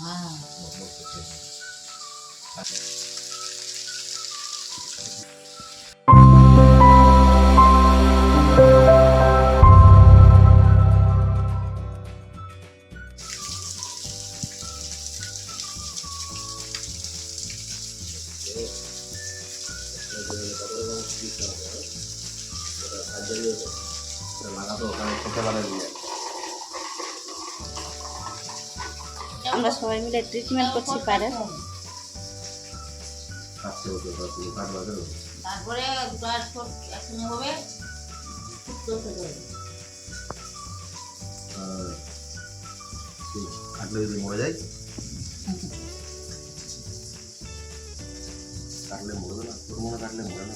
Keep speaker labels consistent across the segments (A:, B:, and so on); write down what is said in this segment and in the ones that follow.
A: হ্যাঁ
B: লাগাতো ওখানে ছোটবেলায় নিয়ে
C: আমরা সবাই মিলে ট্রিটমেন্ট করছি
B: তারপরে
A: হবে
B: কাটলে যদি মরে যায় কাটলে মরবে না তোর মনে কাটলে মরে না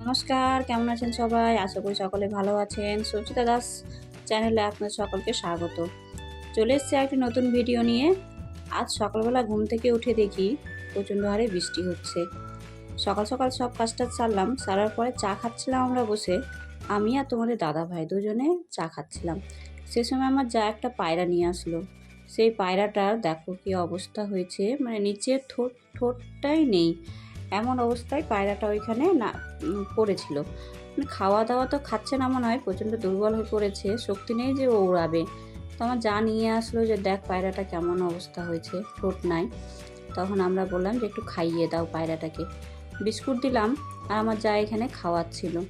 C: নমস্কার কেমন আছেন সবাই? আশা করি সকলে ভালো আছেন। সুচিতা দাস চ্যানেলে আপনার সকলকে স্বাগত। চলে এসছে একটি নতুন ভিডিও নিয়ে। আজ সকালবেলা ঘুম থেকে উঠে দেখি প্রচণ্ড হারে বৃষ্টি হচ্ছে। সকাল সকাল সব কাজটা সারলাম, সারার পরে চা খাচ্ছিলাম আমরা বসে। আমি আর তোমাদের দাদা ভাই দুজনে চা খাচ্ছিলাম। সে সময় আমার যা একটা পায়রা নিয়ে আসলো। সেই পায়রাটার দেখো কি অবস্থা হয়েছে মানে নিচের ঠোঁট, ঠোঁটটাই নেই। এমন অবস্থায় পায়রাটা ওইখানে না পড়েছিল। মানে খাওয়া দাওয়া তো খাচ্ছে না মনে হয়, প্রচণ্ড দুর্বল হয়ে পড়েছে, শক্তি নেই যে ও উড়াবে। তো আমার যা নিয়ে আসলো যে দেখ পায়রাটা কেমন অবস্থা হয়েছে, ঠোঁট নাই। তখন আমরা বললাম যে একটু খাইয়ে দাও পায়রাটাকে। বিস্কুট দিলাম, আর আমার যা এখানে খাওয়াচ্ছিল।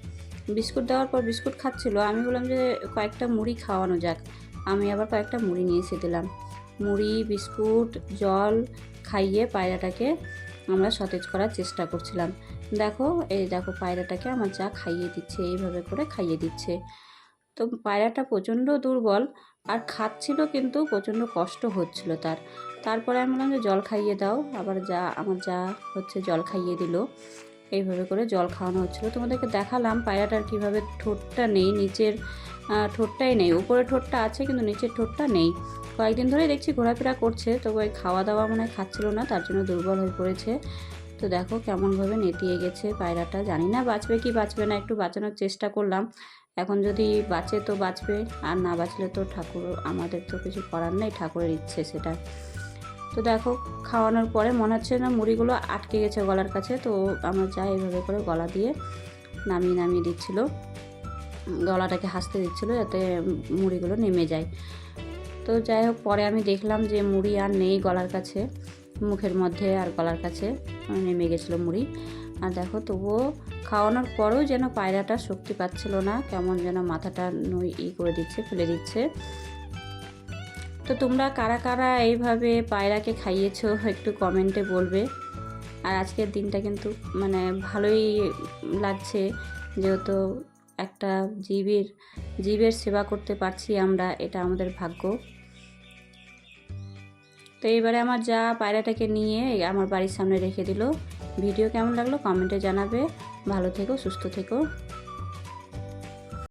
C: বিস্কুট দেওয়ার পর বিস্কুট খাচ্ছিল, আমি বললাম যে কয়েকটা মুড়ি খাওয়ানো যাক। আমি আবার কয়েকটা মুড়ি নিয়ে এসে দিলাম। মুড়ি, বিস্কুট, জল খাইয়ে পায়রাটাকে আমরা সতেজ করার চেষ্টা করছিলাম। দেখো, এই দেখো পায়রাটাকে আমার যা খাইয়ে দিচ্ছে, এইভাবে করে খাইয়ে দিচ্ছে। তো পায়রাটা প্রচণ্ড দুর্বল আর খাচ্ছিল কিন্তু প্রচণ্ড কষ্ট হচ্ছিল তার। তারপরে আমি বললাম যে, জল খাইয়ে দাও। আবার যা, আমার যা হচ্ছে জল খাইয়ে দিল। এইভাবে করে জল খাওয়ানো হচ্ছিল। তোমাদেরকে দেখালাম পায়রাটার কীভাবে ঠোঁটটা নেই, নিচের ঠোঁটটাই নেই। উপরে ঠোঁটটা আছে কিন্তু নিচের ঠোঁটটা নেই। কয়েকদিন ধরেই দেখছি ঘোরাফেরা করছে, তবু ওই খাওয়া দাওয়া মনে খাচ্ছিল না, তার জন্য দুর্বল হয়ে পড়েছে। তো দেখো কেমনভাবে নেতিয়ে গেছে পায়রাটা। জানি না বাঁচবে কি বাঁচবে না, একটু বাঁচানোর চেষ্টা করলাম। এখন যদি বাঁচে তো বাঁচবে, আর না বাঁচলে তো ঠাকুর, আমাদের তো কিছু করার নেই, ঠাকুরের ইচ্ছে সেটা। তো দেখো, খাওয়ানোর পরে মনে হচ্ছে না মুড়িগুলো আটকে গেছে গলার কাছে, তো আমার যা এইভাবে করে গলা দিয়ে নামিয়ে নামিয়ে দিচ্ছিল। গলাটাকে হাসতে দিচ্ছিল যাতে মুড়িগুলো নেমে যায়। তো যাই হোক, পরে আমি দেখলাম যে মুড়ি আর নেই গলার কাছে, মুখের মধ্যে আর গলার কাছে নেমে গেছিল মুড়ি। আর দেখো, তবুও খাওয়ানোর পরেও যেন পায়রাটা শক্তি পাচ্ছিল না, কেমন যেন মাথাটা নই ই করে দিচ্ছে, ফেলে দিচ্ছে। তো তোমরা কারা কারা এইভাবে পায়রাকে খাইয়েছো একটু কমেন্টে বলবে। আর আজকের দিনটা কিন্তু মানে ভালোই লাগছে, যেহেতু একটা জীবের জীবের সেবা করতে পারছি আমরা, এটা আমাদের ভাগ্য। তো এবারে আমার যা পায়রাটাকে নিয়ে আমার বাড়ির সামনে রেখে দিল। ভিডিও কেমন লাগল কমেন্টে জানাবে। ভালো থেকো, সুস্থ থেকো।